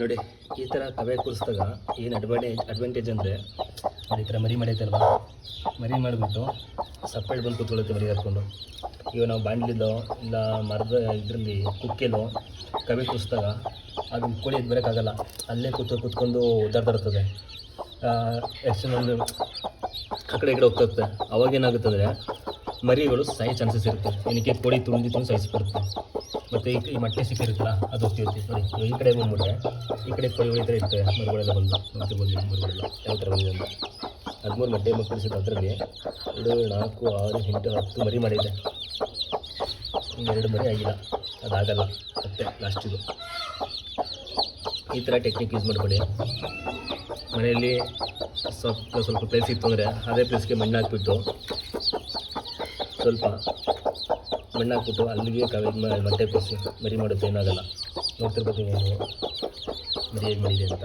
ನೋಡಿ, ಈ ಥರ ಕವೆ ಕೂರಿಸಿದಾಗ ಏನು ಅಡ್ವಾಂಟೇಜ್ ಅಡ್ವಾಂಟೇಜ್ ಅಂದರೆ ಈ ಥರ ಮರಿ ಮಾಡೈತಲ್ವ ಮರಿ ಮಾಡಿಬಿಟ್ಟು ಸಪ್ರೇಟ್ ಬಂದು ಕೂತ್ಕೊಳ್ಳುತ್ತೆ ಮರಿ ಹರ್ಕೊಂಡು. ಈಗ ನಾವು ಬಾಂಡ್ಲಿಲ್ಲೋ ಇಲ್ಲ ಮರದ ಇದರಲ್ಲಿ ಕುಕ್ಕೆಲೋ ಕವೆ ಕೂರಿಸಿದಾಗ ಅದು ಕೋಳಿ ಎದ್ದು ಬರೋಕ್ಕಾಗಲ್ಲ. ಅಲ್ಲೇ ಕೂತು ಕೂತ್ಕೊಂಡು ಒದ್ದಾಡ್ತಿರ್ತದೆ ಎಷ್ಟು ಒಂದು ಆ ಕಡೆ ಈ ಕಡೆ ಹೋಗ್ತಿರುತ್ತೆ ಅವಾಗ ಏನಾಗುತ್ತಂದರೆ ಮರಿಗಳು ಸಾಯೋ ಚಾನ್ಸಸ್ ಇರುತ್ತೆ. ಏನಕ್ಕೆ ಕೋಳಿ ತುಂಡಿ ತುಂಬ ಮತ್ತು ಈ ಈ ಮೊಟ್ಟೆ ಸಿಕ್ಕಿರುತ್ತಲ್ಲ, ಅದು ಹೋಗ್ತಿರುತ್ತೆ ಸರಿ ಈ ಕಡೆ ಬಂದ್ಬಿಟ್ರೆ, ಈ ಕಡೆ ಈ ಥರ ಇರುತ್ತೆ, ಮರುಗಳೆಲ್ಲ ಬಂದು, ಮತ್ತೆ ಬಂದು ಮರುಗಳೆಲ್ಲ, ಯಾವ ಥರ ಬಂದಿದೆ ಅಂತ. ಹದಿಮೂರು ಮೊಟ್ಟೆ ಮಕ್ಕಳಿಸಿದ ಅದರಲ್ಲಿ. ಎರಡು, ನಾಲ್ಕು, ಆರು, ಎಂಟು, ಹತ್ತು ಮರಿ ಮಾಡಿದೆ. ಎರಡು ಮರಿ ಆಗಿಲ್ಲ. ಅದಾಗಲ್ಲ, ಮತ್ತೆ ಲಾಸ್ಟಿದು ಈ ಥರ ಟೆಕ್ನಿಕ್ ಯೂಸ್ ಮಾಡ್ಕೊಳ್ಳಿ. ಮನೆಯಲ್ಲಿ ಸ್ವಲ್ಪ ಸ್ವಲ್ಪ ಪ್ಲೇಸ್ ಇತ್ತು ಅಂದರೆ, ಅದೇ ಪ್ಲೇಸ್ಗೆ ಮಣ್ಣು ಹಾಕ್ಬಿಟ್ಟು ಸ್ವಲ್ಪ ಮಣ್ಣು ಹಾಕ್ಬಿಟ್ಟು ಅಲ್ಲಿಗೆ ಕವೆ ಮ- ಮೊಟ್ಟೆ ಕೂರಿಸಿ ಮರಿ ಮಾಡುತ್ತೆ ಏನಾಗಲ್ಲ ನೋಡ್ತಿರ್ಬೇಕು ನೀವು ಮರಿ ಹೇಗೆ ಮಾಡಿದೆ ಅಂತ